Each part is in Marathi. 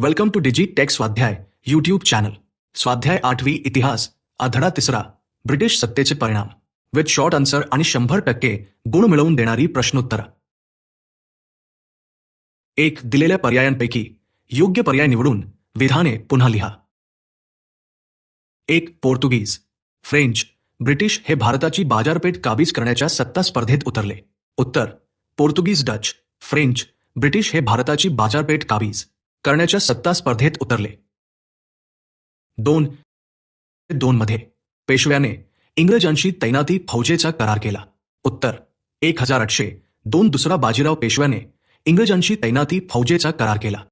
Welcome to digi tech Swadhyay YouTube channel Swadhyay आठवी इतिहास आधडा तिसरा ब्रिटिश सत्तेचे परिणाम. विथ शॉर्ट आन्सर आणि शंभर टक्के गुण मिळवून देणारी प्रश्नोत्तर. एक दिलेल्या पर्यायांपैकी योग्य पर्याय निवडून विधाने पुन्हा लिहा. एक पोर्तुगीज फ्रेंच ब्रिटिश हे भारताची बाजारपेठ काबीज करण्याच्या सत्ता स्पर्धेत उतरले. उत्तर पोर्तुगीज डच फ्रेंच ब्रिटिश हे भारताची बाजारपेठ काबीज. करण्याच्या सत्ता स्पर्धेत उतरले. दोन दोन मध्ये पेशव्याने इंग्रजांशी तैनाती फौजेचा करार केला. उत्तर एक हजार आठशे दोन दुसरा बाजीराव पेशव्याने इंग्रजांशी तैनाती फौजेचा करार केला.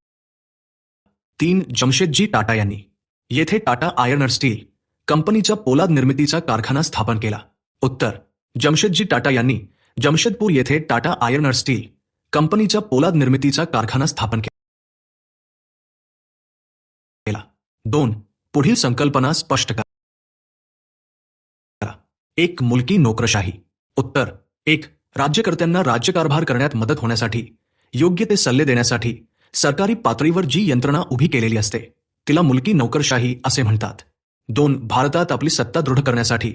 तीन जमशेदजी टाटा यांनी येथे टाटा आयर्न स्टील कंपनीचा पोलाद निर्मितीचा कारखाना स्थापन केला. उत्तर जमशेदजी टाटा यांनी जमशेदपूर येथे टाटा आयर्न स्टील कंपनीचा पोलाद निर्मितीचा कारखाना स्थापन केला. दोन पुढील संकल्पना स्पष्ट करा. एक मुलकी नोकरशाही. उत्तर एक राज्यकर्त्यांना राज्यकारभार करण्यात मदत होण्यासाठी योग्य ते सल्ले देण्यासाठी सरकारी पातळीवर जी यंत्रणा उभी केलेली असते तिला मुलकी नोकरशाही असे म्हणतात. दोन भारतात आपली सत्ता दृढ करण्यासाठी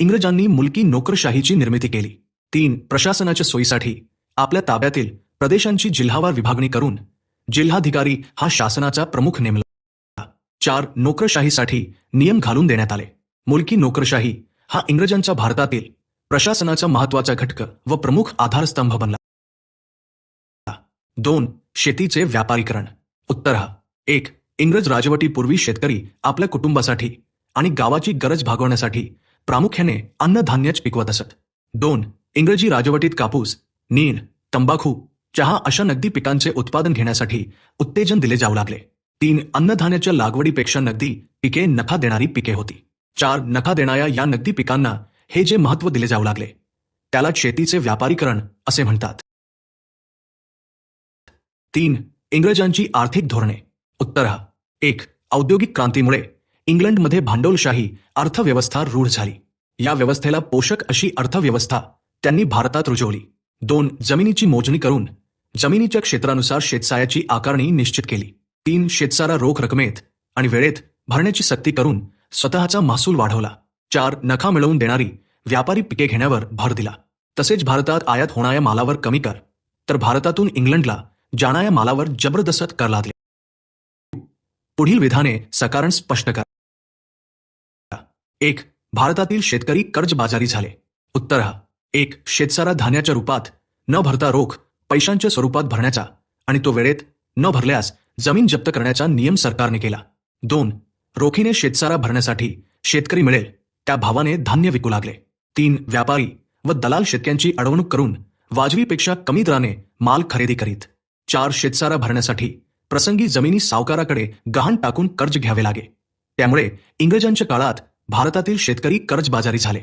इंग्रजांनी मुलकी नोकरशाहीची निर्मिती केली. तीन प्रशासनाच्या सोयीसाठी आपल्या ताब्यातील प्रदेशांची जिल्हावार विभागणी करून जिल्हाधिकारी हा शासनाचा प्रमुख नेमला. चार नोकरशाहीसाठी नियम घालून देण्यात आले. मुलकी नोकरशाही हा इंग्रजांच्या भारतातील प्रशासनाचा महत्त्वाचा घटक व प्रमुख आधारस्तंभ बनला. दोन शेतीचे व्यापारीकरण. उत्तर हा. एक इंग्रज राजवटीपूर्वी शेतकरी आपल्या कुटुंबासाठी आणि गावाची गरज भागवण्यासाठी प्रामुख्याने अन्नधान्यच पिकवत असत. दोन इंग्रजी राजवटीत कापूस नीळ तंबाखू चहा अशा नगदी पिकांचे उत्पादन घेण्यासाठी उत्तेजन दिले जाऊ लागले. तीन अन्नधान्याच्या लागवडीपेक्षा नगदी पिके नफा देणारी पिके होती. चार नफा देणाऱ्या या नगदी पिकांना हे जे महत्त्व दिले जाऊ लागले त्याला शेतीचे व्यापारीकरण असे म्हणतात. तीन इंग्रजांची आर्थिक धोरणे. उत्तर हा एक औद्योगिक क्रांतीमुळे इंग्लंडमध्ये भांडवलशाही अर्थव्यवस्था रूढ झाली. या व्यवस्थेला पोषक अशी अर्थव्यवस्था त्यांनी भारतात रुजवली. दोन जमिनीची मोजणी करून जमिनीच्या क्षेत्रानुसार शेतसायाची आकारणी निश्चित केली. तीन शेतसारा रोख रकमेत आणि वेळेत भरण्याची सक्ती करून स्वतःचा महसूल वाढवला. चार नखा मिळवून देणारी व्यापारी पिके घेण्यावर भर दिला. तसेच भारतात आयात होणाऱ्या मालावर कमी कर. तर भारतातून इंग्लंडला जाणाऱ्या मालावर जबरदस्त कर लादले. पुढील विधाने सकारण स्पष्ट करा. एक भारतातील शेतकरी कर्जबाजारी झाले. उत्तर हा. एक शेतसारा धान्याच्या रूपात न भरता रोख पैशांच्या स्वरूपात भरण्याचा आणि तो वेळेत न भरल्यास जमीन जप्त करण्याचा नियम सरकारने केला. दोन रोखीने शेतसारा भरण्यासाठी शेतकरी मिळेल त्या भावाने धान्य विकू लागले. तीन व्यापारी व दलाल शेतक्यांची अडवणूक करून वाजवीपेक्षा कमी दराने माल खरेदी करीत. चार शेतसारा भरण्यासाठी प्रसंगी जमिनी सावकाराकडे गहाण टाकून कर्ज घ्यावे लागे. त्यामुळे इंग्रजांच्या काळात भारतातील शेतकरी कर्जबाजारी झाले.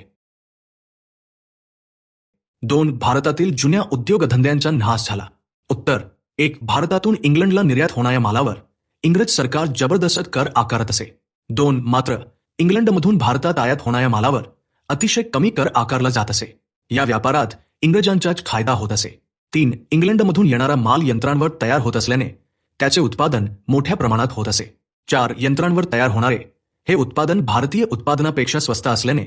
दोन भारतातील जुन्या उद्योगधंद्यांचा नाश झाला. उत्तर एक भारतातून इंग्लंडला निर्यात होणाऱ्या मालावर इंग्रज सरकार जबरदस्त कर आकारत असे. दोन मात्र इंग्लंडमधून भारतात आयात होणाऱ्या मालावर अतिशय कमी कर आकारला जात असे. या व्यापारात इंग्रजांचाच फायदा होत असे. तीन इंग्लंडमधून येणारा माल यंत्रांवर तयार होत असल्याने त्याचे उत्पादन मोठ्या प्रमाणात होत असे. चार यंत्रांवर तयार होणारे हे उत्पादन भारतीय उत्पादनापेक्षा स्वस्त असल्याने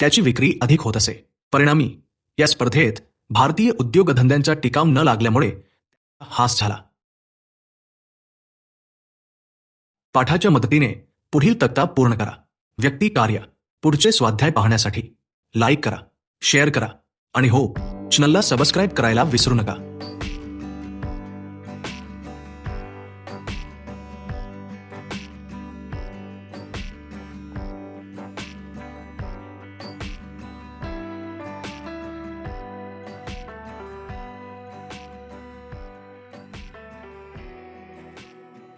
त्याची विक्री अधिक होत असे. परिणामी या स्पर्धेत भारतीय उद्योगधंद्यांचा टिकाव न लागल्यामुळे हास झाला. पाठाच्या मदतीने पुढील तक्ता पूर्ण करा. व्यक्ती कार्य. पुढचे स्वाध्याय पाहण्यासाठी लाईक करा शेअर करा आणि हो चॅनलला सबस्क्राईब करायला विसरू नका.